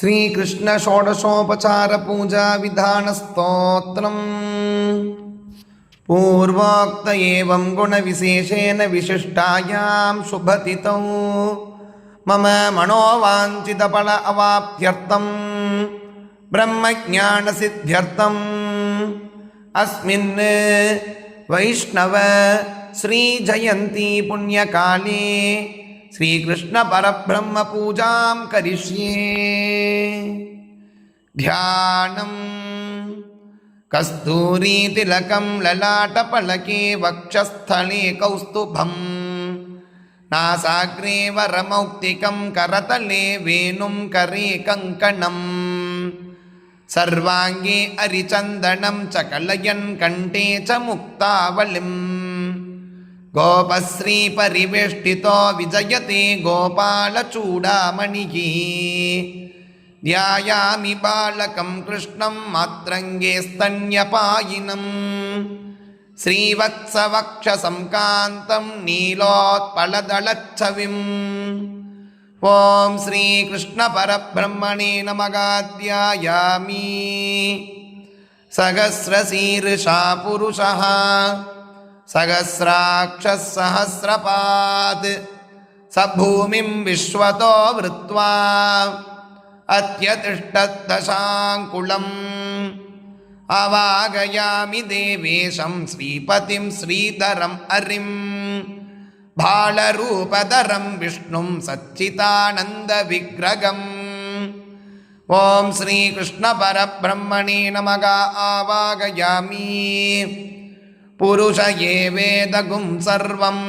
श्रीकृष्णषोडशोपचारपूजाविधानस्तोत्रम् पूर्वोक्त एवं गुणविशेषेण विशिष्टायां शुभतितौ मम मनोवाञ्छितफल अवाप्त्यर्थं ब्रह्मज्ञानसिद्ध्यर्थम् अस्मिन् वैष्णव श्रीजयन्ती पुण्यकाले శ్రీకృష్ణ పరబ్రహ్మ పూజాం కరిష్యే ధ్యానం కస్తూరీతిలకం లలాటపలకే వక్షస్థలే కౌస్తుభం నాసాగ్రేవ రమౌక్తికం కరతలే వేణుం కరే కంకణం సర్వాంగే అరిచందనం చకలయన్ కంటే చ ముక్తావళిం गोपश्रीपरिवेष्टितो विजयते गोपालचूडामणिः ध्यायामि बालकं कृष्णं मात्रङ्गे स्तन्यपायिनम् श्रीवत्सवक्षसं कान्तं नीलोत्पलदलच्छविम् ॐ श्रीकृष्णपरब्रह्मणे नमगाध्यायामि सहस्रशीर्षा पुरुषः सहस्राक्षः सहस्रपात् स भूमिं विश्वतो वृत्वा अत्यतिष्ठद्दशाङ्कुलम् अवागयामि देवेशं श्रीपतिं श्रीधरं हरिम् भालरूपधरं विष्णुं सच्चिदानन्दविग्रहम् ॐ श्रीकृष्णपरब्रह्मणे नमः आवागयामि पुरुष ये वेदगुं सर्वम्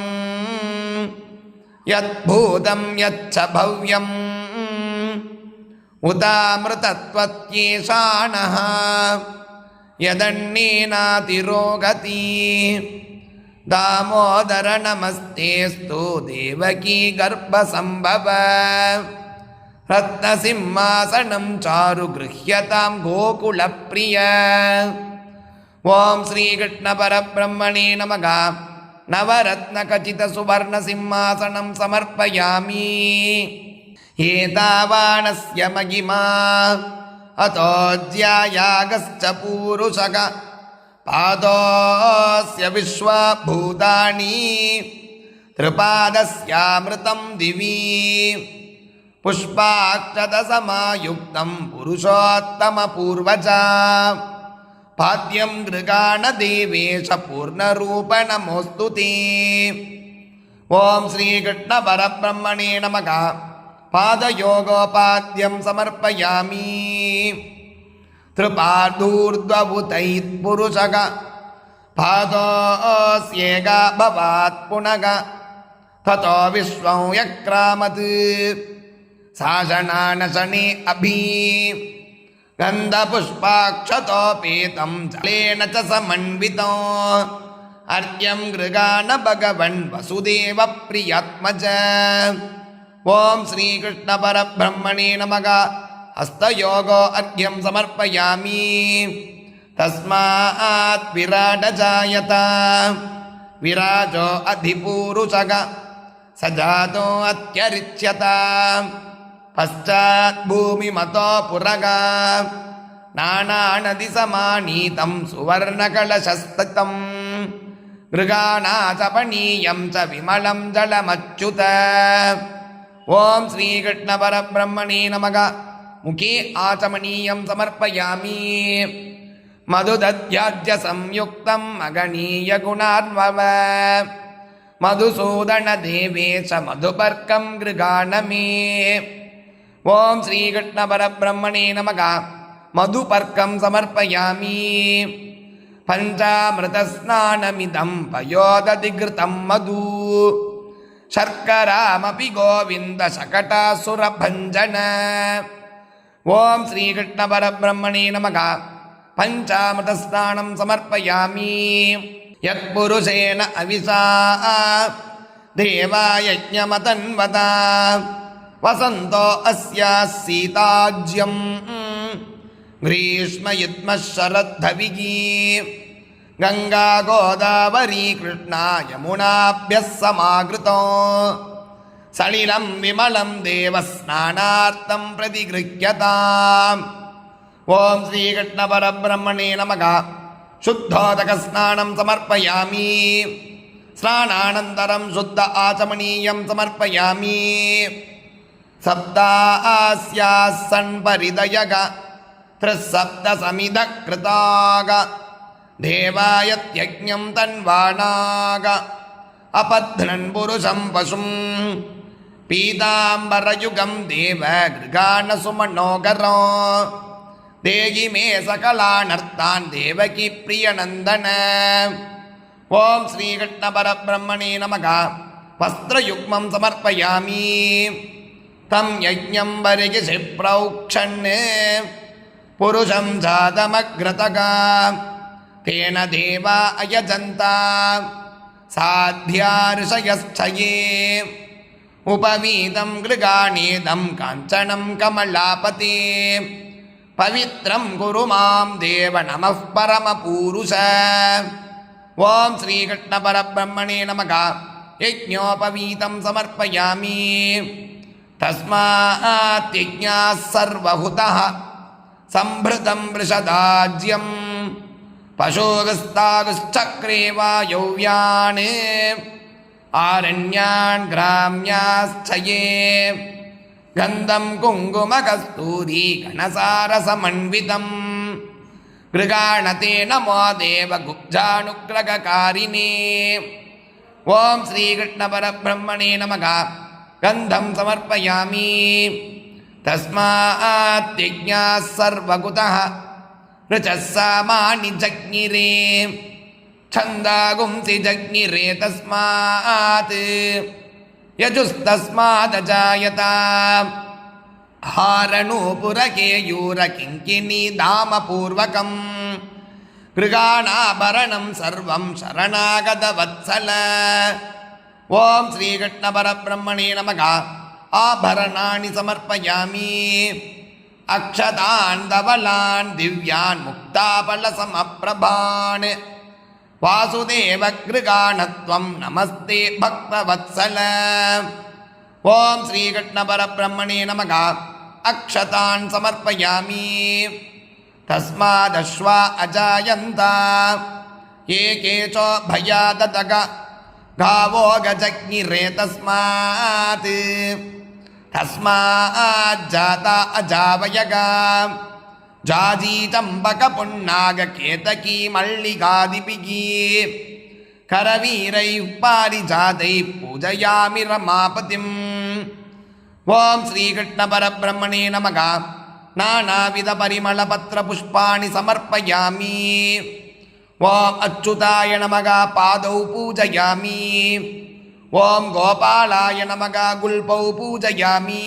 यद्भूतं यच्च भव्यम् उदामृतत्वत्येषाणः यदण्येनातिरोगति दामोदर नमस्तेऽस्तु देवकी गर्भसम्भव रत्नसिंहासनं चारु गृह्यतां गोकुलप्रिय ॐ श्रीकृष्णपरब्रह्मणे नमः नवरत्नखचितसुवर्णसिंहासनं समर्पयामि एतावानस्य महिमा अतोऽध्यायागश्च पूरुषक पादोऽस्य विश्वभूतानि त्रिपादस्यामृतं दिवि पुष्पाक्षतसमायुक्तं पुरुषोत्तमपूर्वजा பாத்தியம் கிருகாண தேவேஷ பூர்ணரூப நமோஸ்து ஓம் ஸ்ரீகிருஷ்ண பரபிரம்மணே நமக. பாதயோகோபாத்தியம் சமர்ப்பயாமி. திருபாதூர்துவபுதைத் புருஷக. பாதோஸ்யேக பவாத் புனக. ததோ விஸ்வம் யக்ராமத். சாசனானசனே அபீ. गन्धपुष्पाक्षतोपेतं जलेन च समन्वितो अर्घ्यं गृगाण भगवन् वसुदेवप्रियात्मज ॐ श्रीकृष्णपरब्रह्मणे नमः हस्तयोगो अर्घ्यं समर्पयामि तस्मात् विराडजायत विराजो अधिपूरुषग स जातो अत्यरिच्यत पश्चात् भूमिमतो पुरग नानानदिसमानीतं सुवर्णकलशस्तम् मृगाणाचपणीयं च विमलं जलमच्युत ॐ श्रीकृष्णपरब्रह्मणे नमः मुखे आचमनीयं समर्पयामि मधुदध्याज्यसंयुक्तं मगणीयगुणान्वव मधुसूदनदेवेश मधुपर्कं गृगाण मे ஓம் ஸ்ரீகிருஷ்ண பரபிரம்மணே நமக. மதுபர்க்கம் சமர்ப்பயாமி. பஞ்சாமிருதஸ்நானமிதம் பயோததிகிருதம் மது. சர்க்கராமபி கோவிந்த சகடாசுரபஞ்சன. ஓம் ஸ்ரீகிருஷ்ண பரபிரம்மணே நமக. பஞ்சாமிருதஸ்நானம் சமர்ப்பயாமி. யத் புருஷேன அவிசா தேவாயஜமதன்வதா वसन्तो अस्याः सीताज्यम् ग्रीष्मयुग्मः शरद्धविः गङ्गा गोदावरी कृष्णा यमुनाभ्यः समागृतो सलिलं विमलं देवस्नानार्थं प्रतिगृह्यताम् ॐ श्रीकृष्णपरब्रह्मणे नमः शुद्धोदकस्नानं समर्पयामि स्नानानन्तरं शुद्ध आचमनीयं समर्पयामि सप्तास्याः सन्परिदयग त्रिसप्तसमिदकृताग देवायत्यज्ञं तन्वाणाग अपध्नन् पुरुषं पशुं पीताम्बरयुगं देव गृगाणसुमनोगरो देहि मे सकलानर्तान् देवकी प्रियनन्दन ॐ श्रीकृष्णपरब्रह्मणे नमः वस्त्रयुग्मं समर्पयामि தம் யஜ்ஞம் வரிகி சிப்ரௌக்ஷண்ணே புருஷம் சாதமக்ரதகா தேன தேவா அயஜந்தா சாத்தியாருஷயஸ்தயே உபவீதம் கிருகாணீதம் காஞ்சனம் கமலாபதே பவித்ரம் குரு மாம் தேவ நம பரமபூருஷ ஓம் ஸ்ரீகிருஷ்ண பரபிரம்மணே நமகா யஜ்ஞோபவீதம் சமர்ப்பயாமி तस्मात् यज्ञाः सर्वहुतः सम्भृतं वृषदाज्यं पशोगस्तागश्चक्रे वायव्यान् आरण्यान् ग्राम्याश्च ये गन्धं कुङ्कुमकस्तूरी गणसारसमन्वितम् गृगाणते नमो देवगुब्जानुग्रगकारिणे ॐ श्रीकृष्णपरब्रह्मणे नमः गन्धं समर्पयामि तस्मात् यज्ञाः सर्वकुतः ऋचः सामानि जज्ञिरे छन्दागुंसि जज्ञिरे तस्मात् यजुस्तस्मादजायता हारणूपुरकेयूरकिङ्किनी धामपूर्वकम् गृगाणाभरणं सर्वं शरणागतवत्सल ஓம் ஸ்ரீகிருஷ்ண பரபிரம்மணே நமக. ஆபரணாணி சமர்ப்பயாமி. அக்ஷதான் தவலான் திவ்யான் முக்தாபல சமப்பிரபான். வாசுதேவ கிருகாணத்வம் நமஸ்தே பக்தவத்சல. ஓம் ஸ்ரீகிருஷ்ண பரபிரம்மணே நமக. அக்ஷதான் சமர்ப்பயாமி. தஸ்மாதஸ்வா அஜாயந்தா. ஏ பயாததக. गावो गजज्ञिरे तस्मात् तस्माज्जाता अजावयगा जाजीचम्बकपुन्नागकेतकी मल्लिकादिपिगी करवीरैः पारिजातैः पूजयामि रमापतिम् ॐ श्रीकृष्णपरब्रह्मणे नमः नानाविधपरिमलपत्रपुष्पाणि समर्पयामि ஓம் அச்சுதாய நமகா பாதௌ பூஜயாமி. ஓம் கோபாலாய நமகா குல்பௌ பூஜயாமி.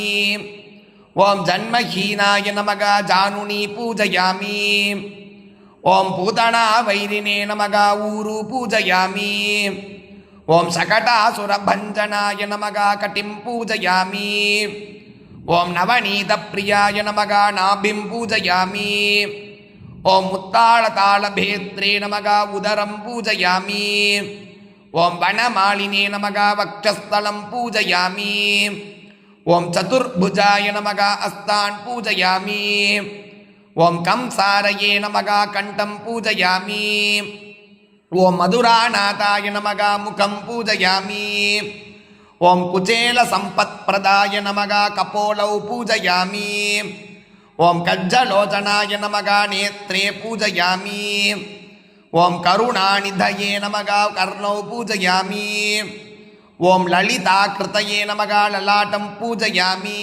ஓம் ஜன்மஹீனாய நமகா ஜானுனி பூஜயாமி. ஓம் பூதனா வைரினே நமகா ஊரு பூஜயாமி. ஓம் சகடாசுரபஞ்சனாய நமகா கட்டிம் பூஜயாமி. ஓம் நவநீத பிரியாய நமகா நாபிம் பூஜயாமி. ஓம் முத்தாளதாளபேத்ரே நமகா உதரம் பூஜயாமி ஓம் வனமாலினே நமகா வக்ஷஸ்தலம் பூஜயாமி ஓம் சதுர்புஜாய நமகா அஸ்தான் பூஜயாமி ஓம் கம்சாரையே நமகா கண்டம் பூஜயாமி ஓம் மதுராநாதாய நமகா முகம் பூஜயாமி ஓம் குச்சேல சம்பத் பிரதாய நமகா கபோலௌ பூஜயாமி ஓம் கஜ்ஜலோச்சனாய நமகா நேத்ரே பூஜயாமி. ஓம் கருணாநிதயே நமகா கர்ணௌ பூஜயாமி. ஓம் லலிதா கிருத்தையே நமகா லலாட்டம் பூஜயாமி.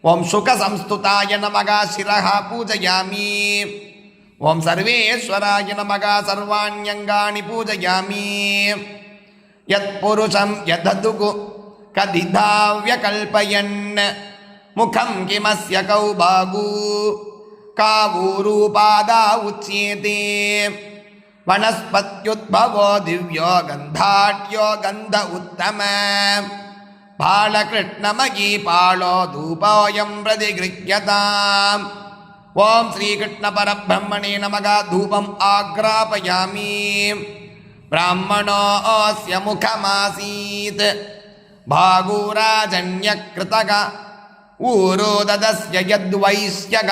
ஓம் சுகசம்ஸ்துதாய நமகா சிரஹா பூஜயாமி. ஓம் சர்வேஸ்வராய நமகா சர்வாண்யங்காணி பூஜயாமி. யத் புருஷம் யததுகு கதிதாவிய கல்பயன் मुखं किमस्य कौ बागू कावूरूपादा उच्येते वनस्पत्युद्भवो दिव्यो गन्धाढ्यो गन्ध उत्तम बालकृष्णमयी पालो धूपोऽयं प्रतिगृह्यताम् ॐ श्रीकृष्णपरब्रह्मणे नमः धूपम् आग्रापयामि ब्राह्मणोऽस्य मुखमासीत् भागूराजन्यकृतग ऊरोददस्य यद्वैश्यग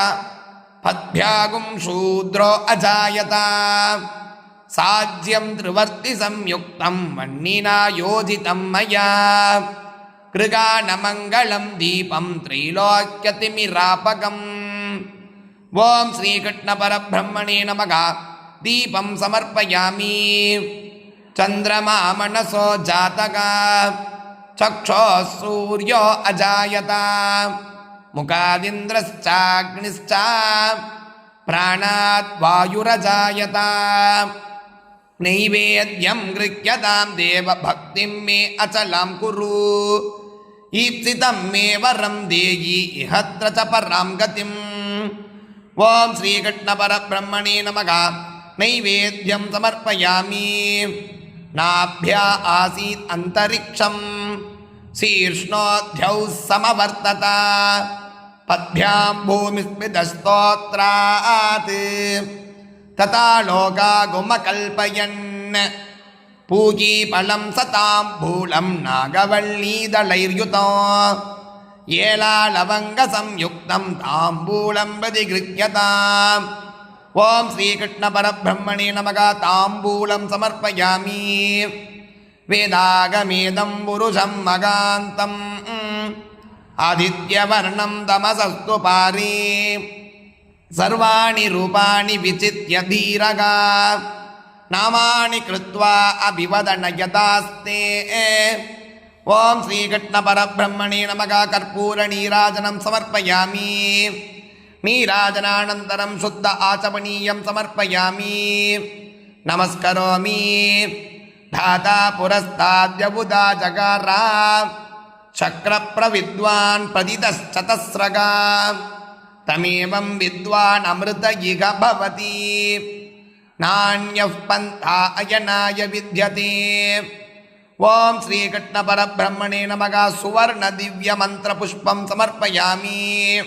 पद्भ्यागुं शूद्रो अजायत साज्यं त्रिवर्तिसंयुक्तं मण्णिना योजितं मया कृगानमङ्गलं दीपं त्रैलोक्यतिमिरापकम् ॐ श्रीकृष्णपरब्रह्मणे नमः दीपं समर्पयामि चन्द्रमा मनसो जातका चक्षोः सूर्यो अजायत मुखादिन्द्रश्चाग्निश्च प्राणात् वायुरजायत नैवेद्यं गृह्यतां देवभक्तिं मे अचलां कुरु ईप्सितं मे वरं देयि इहत्र च परां गतिम् ॐ श्रीकृष्णपरब्रह्मणे नमः नैवेद्यं समर्पयामि नाभ्या आसीत् अन्तरिक्षं शीर्ष्णोऽध्यौ समवर्तत पद्भ्यां भूमिस्मितस्तोत्रात् तथा लोकागुमकल्पयन् पूजीफलं सताम्बूलं नागवल्लीदलैर्युतो येलालवङ्गसंयुक्तं ताम्बूलं प्रतिगृह्यताम् ॐ श्रीकृष्णपरब्रह्मणे नमः ताम्बूलं समर्पयामि वेदागमेदं पुरुषं मगान्तम् आदित्यवर्णं तमसस्तु पारे सर्वाणि रूपाणि विचित्य धीरगा नामानि कृत्वा अभिवदन यदास्ते ॐ श्रीकृष्णपरब्रह्मणे नमः कर्पूरनीराजनं समर्पयामि நீராஜனானந்தரம் சுத்த ஆசமனீயம் சமர்ப்பயாமி. நமஸ்கரோமி. தாதா புரஸ்தாத்யபுதா ஜகாரா. சக்கரப்பிரவித்வான் பதிதச்சதஸ்ரகா தமேவம் வித்வான் அமிர்த இக பவதி. நாண்யப் பந்தா அயனாய வித்யதே. ஓம் ஸ்ரீகிருஷ்ண பரபிரம்மணே நமகா. சுவர்ண திவ்ய மந்திர புஷ்பம் சமர்ப்பயாமி.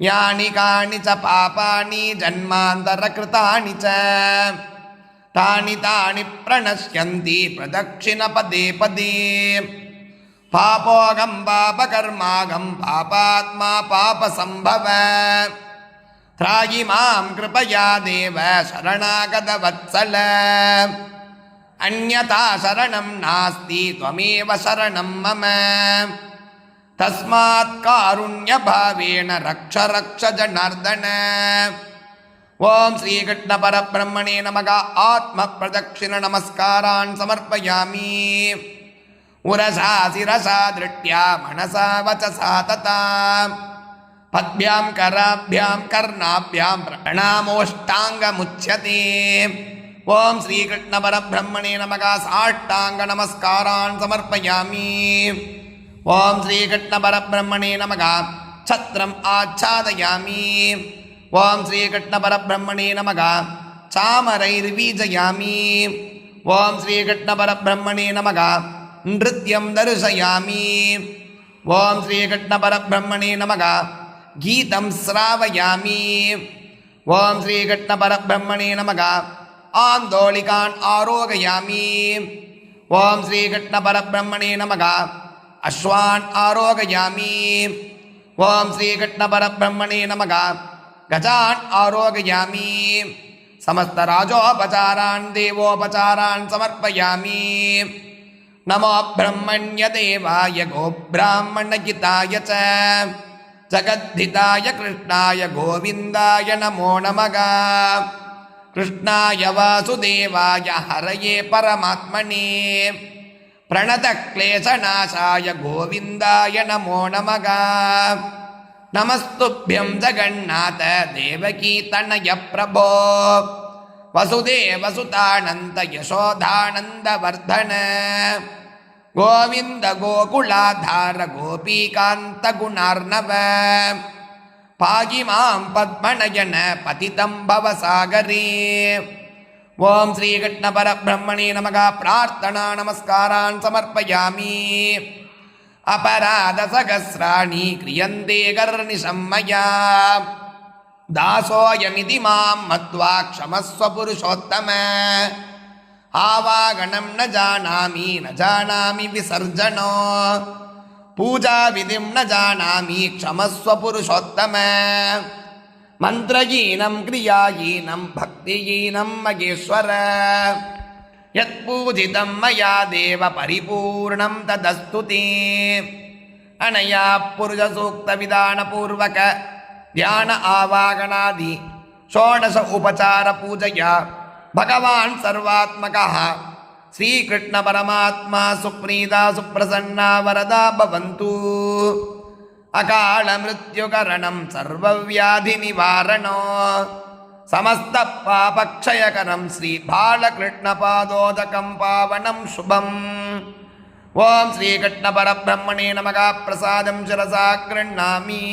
யானி காணி ச பாபாணி ஜன்மாந்தர கிருதாணி ச. தானி தானி பிரணஷ்யந்தி பிரதட்சிண பதே பதே. பாபோகம் பாபகர்மாகம் பாபாத்மா பாப சம்பவ. திராயி மாம் கிருபயா தேவ சரணாகத வத்சல அந்நதா சரணம் நாஸ்தி துவமேவ சரணம் மம. தஸ்மாத் காருண்ய பாவேன ரக்ஷ ரக்ஷ ஜனார்தன ஓம் ஸ்ரீகிருஷ்ண பரபிரம்மணே நமக. ஆத்ம பிரதட்சிண நமஸ்காரான் சமர்ப்பயாமி. உரசா சிரசா திருட்யா மனசா வச்சசா ததா. பத்பியாம் கராபியாம் கர்ணாபியாம் பிரணாமோஷ்டாங்கமுச்சதே ஓம் ஸ்ரீகிருஷ்ண பரபிரம்மணே நமக. சாஷ்டாங்க நமஸ்காரான் சமர்ப்பயாமி. ஓம் ஸ்ரீகிருஷ்ணபரபிரம்மணே நமகா. சத்ரம் ஆச்சாதயாமி. ஓம் ஸ்ரீகிருஷ்ணபரபிரம்மணே நமகா. சாமரைர்வீஜயாமி ஓம் ஸ்ரீகிருஷ்ணபரபிரம்மணே நமகா. நிருத்யம் தருசயாமி. ஓம் ஸ்ரீகிருஷ்ணபரபிரம்மணே நமகா. கீதம் ஸ்ராவயாமி ஓம் ஸ்ரீகிருஷ்ணபரபிரம்மணே நமகா. ஆந்தோலிகான் ஆரோகயாமி. ஓம் ஸ்ரீகிருஷ்ணபரபிரம்மணே நமகா. नमः अश्वान् आरोगयामि ॐ श्रीकृष्णपरब्रह्मणे नमः गजान् आरोगयामि समस्तराजोपचारान् देवोपचारान् समर्पयामि नमो ब्रह्मण्यदेवाय गोब्राह्मणहिताय च जगद्धिताय कृष्णाय गोविन्दाय नमो नमः कृष्णाय वासुदेवाय हरये परमात्मने प्रणतक्लेशनाशाय गोविन्दाय नमो नमः नमस्तुभ्यं जगन्नाथ देवकीतनय प्रभो वसुदेवसुतानन्द यशोधानन्दवर्धन गोविन्द गोकुलाधार गोपीकान्तगुणार्णव पाहि मां पद्मनयन पतितं भवसागरे ஓம் ஸ்ரீகிருஷ்ண பரபிரம்மணே நமக. பிரார்த்தனா நமஸ்காரான் சமர்ப்பயாமி. அபராத சகசிராணி கிரியந்தே கர்ணிஷம் மயா தாசோயமிதி மாம் மத்வா க்ஷமஸ்வ புருஷோத்தம ஆவாகணம் ந ஜானாமி ந ஜானாமி விசர்ஜனோ. பூஜா விதிம் ந ஜானாமி க்ஷமஸ்வ புருஷோத்தம மந்திரயீனம் கிரியாயீனம் பக்தியீனம் மகேஸ்வர. யத் பூஜிதம் மயா தேவ பரிபூர்ணம் ததஸ்துதி அணையா புருஷ சூக்த விதான பூர்வக. தியான ஆவாகனாதி ஷோடச உபசார பூஜையா. பகவான் சர்வாத்மகா. ஸ்ரீகிருஷ்ண பரமாத்மா சுப்ரீதா சுப்பிரசன்னா வரதா பவந்தூ. அகாலமிருத்யுகரணம் சர்வவியாதி நிவாரணோ சமஸ்த பாபக்ஷயகரம் ஸ்ரீ பாலகிருஷ்ண பாதோதகம் பாவனம் சுபம் ஓம் ஸ்ரீகிருஷ்ண பரபிரம்மணே நமகா பிரசாதம் சிரசா கிருண்ணாமி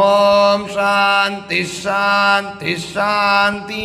ஓம் சாந்தி ஷாந்தி ஷாந்தி